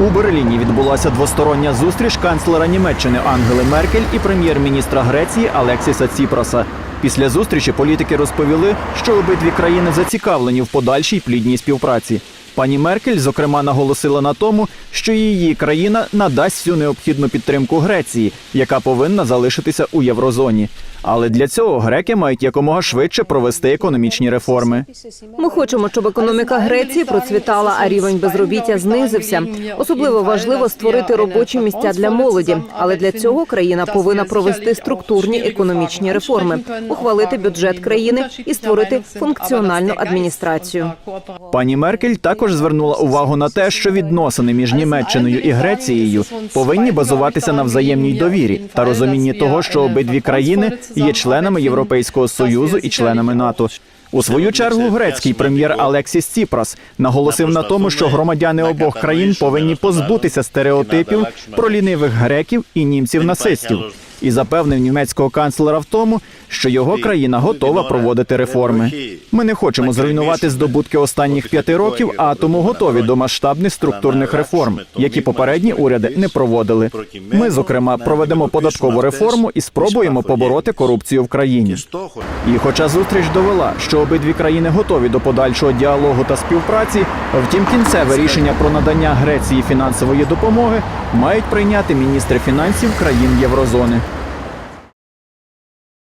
У Берліні відбулася двостороння зустріч канцлера Німеччини Ангели Меркель і прем'єр-міністра Греції Алексіса Ціпраса. Після зустрічі політики розповіли, що обидві країни зацікавлені в подальшій плідній співпраці. Пані Меркель, зокрема, наголосила на тому, що її країна надасть всю необхідну підтримку Греції, яка повинна залишитися у єврозоні. Але для цього греки мають якомога швидше провести економічні реформи. Ми хочемо, щоб економіка Греції процвітала, а рівень безробіття знизився. Особливо важливо створити робочі місця для молоді. Але для цього країна повинна провести структурні економічні реформи, ухвалити бюджет країни і створити функціональну адміністрацію. Пані Меркель також звернула увагу на те, що відносини між Німеччиною і Грецією повинні базуватися на взаємній довірі та розумінні того, що обидві країни є членами Європейського союзу і членами НАТО. У свою чергу грецький прем'єр Алексіс Ціпрас наголосив на тому, що громадяни обох країн повинні позбутися стереотипів про лінивих греків і німців нацистів і запевнив німецького канцлера в тому, що його країна готова проводити реформи. Ми не хочемо зруйнувати здобутки останніх п'яти років, а тому готові до масштабних структурних реформ, які попередні уряди не проводили. Ми, зокрема, проведемо податкову реформу і спробуємо побороти корупцію в країні. І хоча зустріч довела, що обидві країни готові до подальшого діалогу та співпраці, втім кінцеве рішення про надання Греції фінансової допомоги мають прийняти міністри фінансів країн Єврозони.